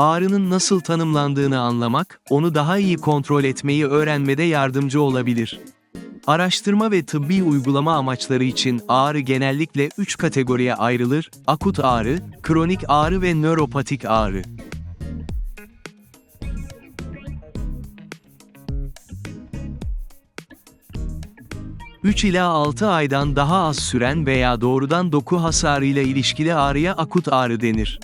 Ağrının nasıl tanımlandığını anlamak, onu daha iyi kontrol etmeyi öğrenmede yardımcı olabilir. Araştırma ve tıbbi uygulama amaçları için ağrı genellikle 3 kategoriye ayrılır, akut ağrı, kronik ağrı ve nöropatik ağrı. ...3 ila 6 aydan daha az süren veya doğrudan doku hasarıyla ilişkili ağrıya akut ağrı denir.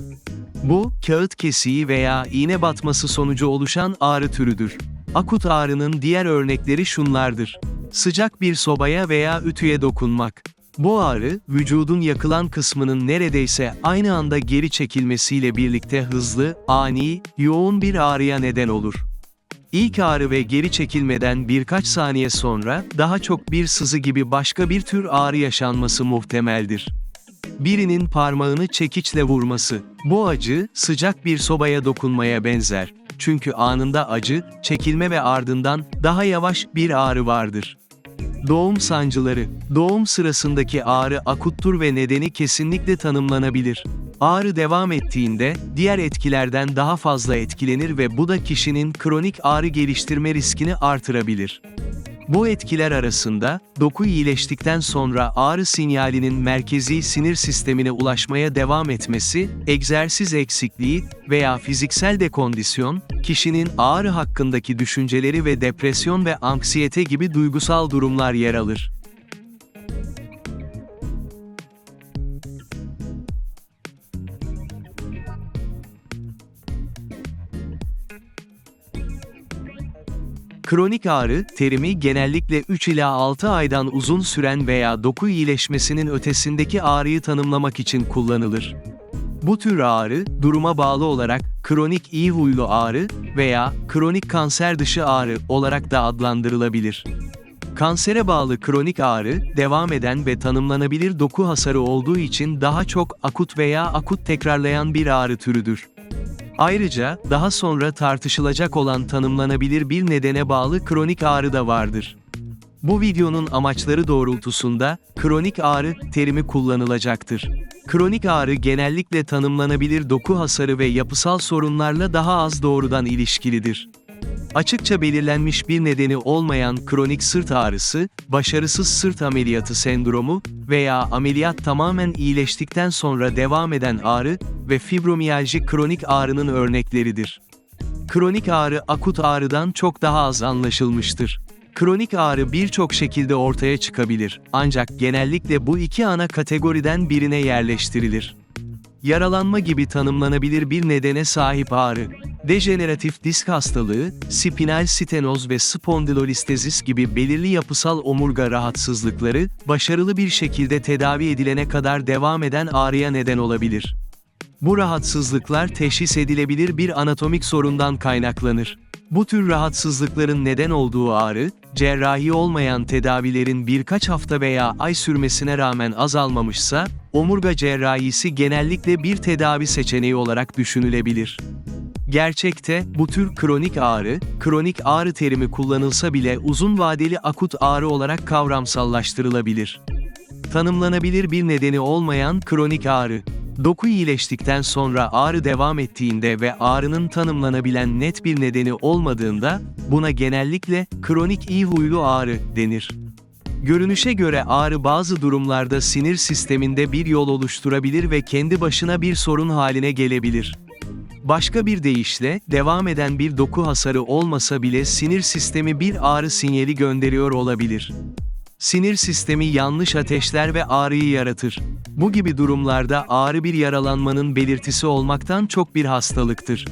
Bu, kağıt kesiği veya iğne batması sonucu oluşan ağrı türüdür. Akut ağrının diğer örnekleri şunlardır. Sıcak bir sobaya veya ütüye dokunmak. Bu ağrı, vücudun yakılan kısmının neredeyse aynı anda geri çekilmesiyle birlikte hızlı, ani, yoğun bir ağrıya neden olur. İlk ağrı ve geri çekilmeden birkaç saniye sonra, daha çok bir sızı gibi başka bir tür ağrı yaşanması muhtemeldir. Birinin parmağını çekiçle vurması. Bu acı, sıcak bir sobaya dokunmaya benzer. Çünkü anında acı, çekilme ve ardından daha yavaş bir ağrı vardır. Doğum sancıları. Doğum sırasındaki ağrı akuttur ve nedeni kesinlikle tanımlanabilir. Ağrı devam ettiğinde, diğer etkilerden daha fazla etkilenir ve bu da kişinin kronik ağrı geliştirme riskini artırabilir. Bu etkiler arasında, doku iyileştikten sonra ağrı sinyalinin merkezi sinir sistemine ulaşmaya devam etmesi, egzersiz eksikliği veya fiziksel dekondisyon, kişinin ağrı hakkındaki düşünceleri ve depresyon ve anksiyete gibi duygusal durumlar yer alır. Kronik ağrı, terimi genellikle 3 ila 6 aydan uzun süren veya doku iyileşmesinin ötesindeki ağrıyı tanımlamak için kullanılır. Bu tür ağrı, duruma bağlı olarak kronik iyi huylu ağrı veya kronik kanser dışı ağrı olarak da adlandırılabilir. Kansere bağlı kronik ağrı, devam eden ve tanımlanabilir doku hasarı olduğu için daha çok akut veya akut tekrarlayan bir ağrı türüdür. Ayrıca, daha sonra tartışılacak olan tanımlanabilir bir nedene bağlı kronik ağrı da vardır. Bu videonun amaçları doğrultusunda, kronik ağrı terimi kullanılacaktır. Kronik ağrı genellikle tanımlanabilir doku hasarı ve yapısal sorunlarla daha az doğrudan ilişkilidir. Açıkça belirlenmiş bir nedeni olmayan kronik sırt ağrısı, başarısız sırt ameliyatı sendromu veya ameliyat tamamen iyileştikten sonra devam eden ağrı ve fibromiyalji kronik ağrının örnekleridir. Kronik ağrı akut ağrıdan çok daha az anlaşılmıştır. Kronik ağrı birçok şekilde ortaya çıkabilir, ancak genellikle bu iki ana kategoriden birine yerleştirilir. Yaralanma gibi tanımlanabilir bir nedene sahip ağrı, dejeneratif disk hastalığı, spinal stenoz ve spondilolistezis gibi belirli yapısal omurga rahatsızlıkları, başarılı bir şekilde tedavi edilene kadar devam eden ağrıya neden olabilir. Bu rahatsızlıklar teşhis edilebilir bir anatomik sorundan kaynaklanır. Bu tür rahatsızlıkların neden olduğu ağrı, cerrahi olmayan tedavilerin birkaç hafta veya ay sürmesine rağmen azalmamışsa, omurga cerrahisi genellikle bir tedavi seçeneği olarak düşünülebilir. Gerçekte, bu tür kronik ağrı, kronik ağrı terimi kullanılsa bile uzun vadeli akut ağrı olarak kavramsallaştırılabilir. Tanımlanabilir bir nedeni olmayan kronik ağrı. Doku iyileştikten sonra ağrı devam ettiğinde ve ağrının tanımlanabilen net bir nedeni olmadığında, buna genellikle kronik iyi huylu ağrı denir. Görünüşe göre ağrı bazı durumlarda sinir sisteminde bir yol oluşturabilir ve kendi başına bir sorun haline gelebilir. Başka bir deyişle, devam eden bir doku hasarı olmasa bile sinir sistemi bir ağrı sinyali gönderiyor olabilir. Sinir sistemi yanlış ateşler ve ağrıyı yaratır. Bu gibi durumlarda ağrı bir yaralanmanın belirtisi olmaktan çok bir hastalıktır.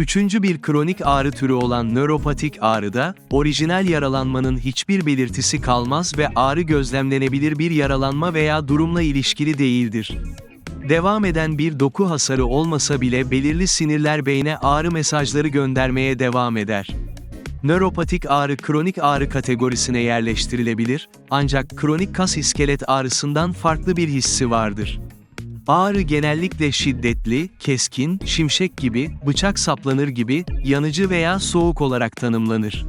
Üçüncü bir kronik ağrı türü olan nöropatik ağrıda, orijinal yaralanmanın hiçbir belirtisi kalmaz ve ağrı gözlemlenebilir bir yaralanma veya durumla ilişkili değildir. Devam eden bir doku hasarı olmasa bile belirli sinirler beyne ağrı mesajları göndermeye devam eder. Nöropatik ağrı kronik ağrı kategorisine yerleştirilebilir, ancak kronik kas iskelet ağrısından farklı bir hissi vardır. Ağrı genellikle şiddetli, keskin, şimşek gibi, bıçak saplanır gibi, yanıcı veya soğuk olarak tanımlanır.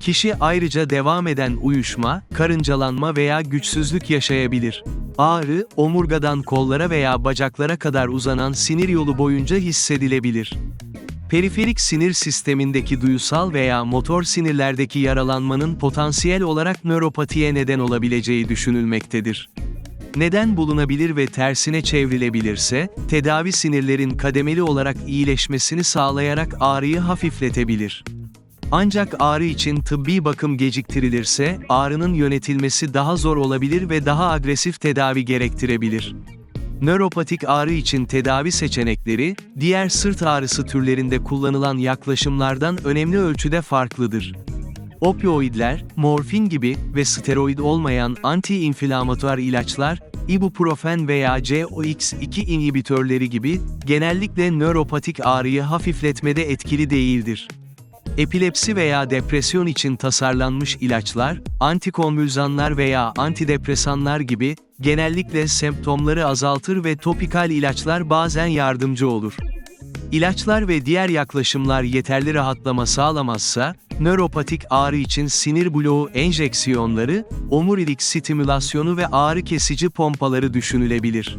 Kişi ayrıca devam eden uyuşma, karıncalanma veya güçsüzlük yaşayabilir. Ağrı, omurgadan kollara veya bacaklara kadar uzanan sinir yolu boyunca hissedilebilir. Periferik sinir sistemindeki duyusal veya motor sinirlerdeki yaralanmanın potansiyel olarak nöropatiye neden olabileceği düşünülmektedir. Neden bulunabilir ve tersine çevrilebilirse, tedavi sinirlerin kademeli olarak iyileşmesini sağlayarak ağrıyı hafifletebilir. Ancak ağrı için tıbbi bakım geciktirilirse, ağrının yönetilmesi daha zor olabilir ve daha agresif tedavi gerektirebilir. Nöropatik ağrı için tedavi seçenekleri, diğer sırt ağrısı türlerinde kullanılan yaklaşımlardan önemli ölçüde farklıdır. Opioidler, morfin gibi ve steroid olmayan anti-inflamatuar ilaçlar, ibuprofen veya COX-2 inhibitörleri gibi, genellikle nöropatik ağrıyı hafifletmede etkili değildir. Epilepsi veya depresyon için tasarlanmış ilaçlar, antikonvülsantlar veya antidepresanlar gibi, genellikle semptomları azaltır ve topikal ilaçlar bazen yardımcı olur. İlaçlar ve diğer yaklaşımlar yeterli rahatlama sağlamazsa, nöropatik ağrı için sinir bloğu enjeksiyonları, omurilik stimülasyonu ve ağrı kesici pompaları düşünülebilir.